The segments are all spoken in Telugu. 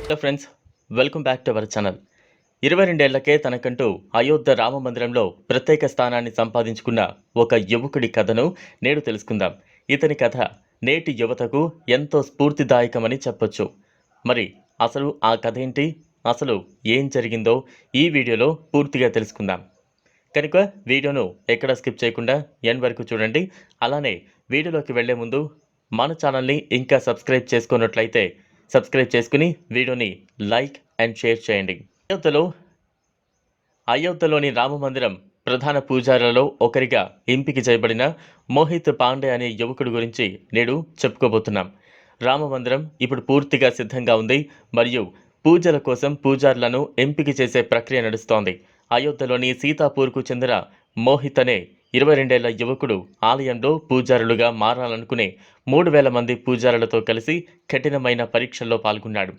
Hello friends welcome back to our channel ఇరవై రెండేళ్ళకే తనకంటూ అయోధ్య రామ మందిరంలో ప్రత్యేక స్థానాన్ని సంపాదించుకున్న ఒక యువకుడి కథను నేడు తెలుసుకుందాం. ఇతని కథ నేటి యువతకు ఎంతో స్ఫూర్తిదాయకమని చెప్పొచ్చు. మరి అసలు ఆ కథ ఏంటి? అసలు ఏం జరిగిందో ఈ వీడియోలో పూర్తిగా తెలుసుకుందాం. కనుక వీడియోను ఎక్కడ స్కిప్ చేయకుండా ఎన్ వరకు చూడండి. అలానే వీడియోలోకి వెళ్ళే ముందు మన ఛానల్ని ఇంకా సబ్స్క్రైబ్ చేసుకున్నట్లయితే సబ్స్క్రైబ్ చేసుకుని వీడియోని లైక్ అండ్ షేర్ చేయండి. అయోధ్యలో అయోధ్యలోని రామ మందిరం ప్రధాన పూజారులలో ఒకరిగా ఎంపిక చేయబడిన మోహిత్ పాండే అనే యువకుడి గురించి నేడు చెప్పుకోబోతున్నాం. రామ మందిరం ఇప్పుడు పూర్తిగా సిద్ధంగా ఉంది మరియు పూజల కోసం పూజారులను ఎంపిక చేసే ప్రక్రియ నడుస్తోంది. అయోధ్యలోని సీతాపూర్కు చెందిన మోహిత్ అనే ఇరవై రెండేళ్ళ యువకుడు ఆలయంలో పూజారులుగా మారాలనుకునే మూడు వేల మంది పూజారులతో కలిసి కఠినమైన పరీక్షల్లో పాల్గొన్నాడు.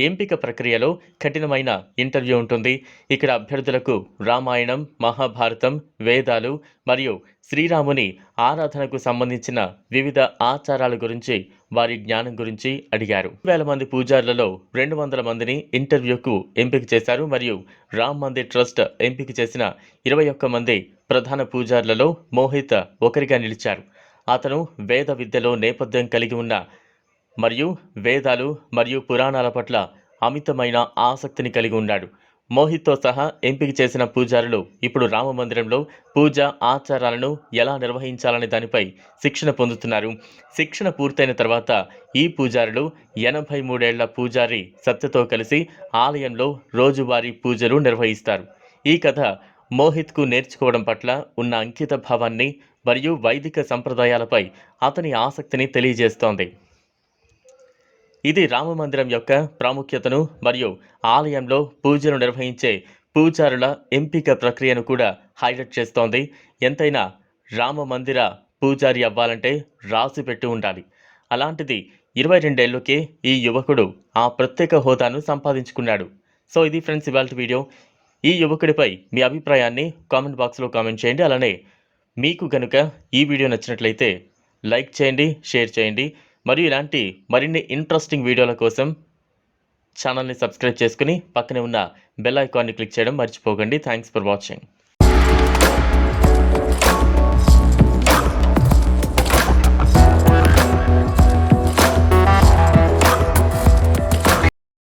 ఎంపిక ప్రక్రియలో కఠినమైన ఇంటర్వ్యూ ఉంటుంది. ఇక్కడ అభ్యర్థులకు రామాయణం మహాభారతం వేదాలు మరియు శ్రీరాముని ఆరాధనకు సంబంధించిన వివిధ ఆచారాల గురించి వారి జ్ఞానం గురించి అడిగారు. వేల మంది పూజారులలో రెండు వందల మందిని ఇంటర్వ్యూకు ఎంపిక చేశారు మరియు రామ్ మందిర్ ట్రస్ట్ ఎంపిక చేసిన ఇరవై ఒక్క మంది ప్రధాన పూజారులలో మోహిత్ ఒకరిగా నిలిచారు. అతను వేద విద్యలో నేపథ్యం కలిగి ఉన్న మరియు వేదాలు మరియు పురాణాల పట్ల అమితమైన ఆసక్తిని కలిగి ఉన్నాడు. మోహిత్తో సహా ఎంపిక చేసిన పూజారులు ఇప్పుడు రామ మందిరంలో పూజ ఆచారాలను ఎలా నిర్వహించాలనే దానిపై శిక్షణ పొందుతున్నారు. శిక్షణ పూర్తయిన తర్వాత ఈ పూజారులు ఎనభై మూడేళ్ళ పూజారి సత్యతో కలిసి ఆలయంలో రోజువారీ పూజలు నిర్వహిస్తారు. ఈ కథ మోహిత్కు నేర్చుకోవడం పట్ల ఉన్న అంకిత భావాన్ని మరియు వైదిక సంప్రదాయాలపై అతని ఆసక్తిని తెలియజేస్తోంది. ఇది రామమందిరం యొక్క ప్రాముఖ్యతను మరియు ఆలయంలో పూజలు నిర్వహించే పూజారుల ఎంపిక ప్రక్రియను కూడా హైలైట్ చేస్తోంది. ఎంతైనా రామ మందిర పూజారి అవ్వాలంటే రాసి పెట్టి ఉండాలి. అలాంటిది ఇరవై రెండేళ్ళకే ఈ యువకుడు ఆ ప్రత్యేక హోదాను సంపాదించుకున్నాడు. సో ఇది ఫ్రెండ్స్ ఇవాళ వీడియో. ఈ యువకుడిపై మీ అభిప్రాయాన్ని కామెంట్ బాక్స్లో కామెంట్ చేయండి. అలానే మీకు కనుక ఈ వీడియో నచ్చినట్లయితే లైక్ చేయండి షేర్ చేయండి. మరియు ఇలాంటి మరిన్ని ఇంట్రెస్టింగ్ వీడియోల కోసం ఛానల్ని సబ్స్క్రైబ్ చేసుకుని పక్కనే ఉన్న బెల్ ఐకాన్ని క్లిక్ చేయడం మర్చిపోకండి. Thanks for watching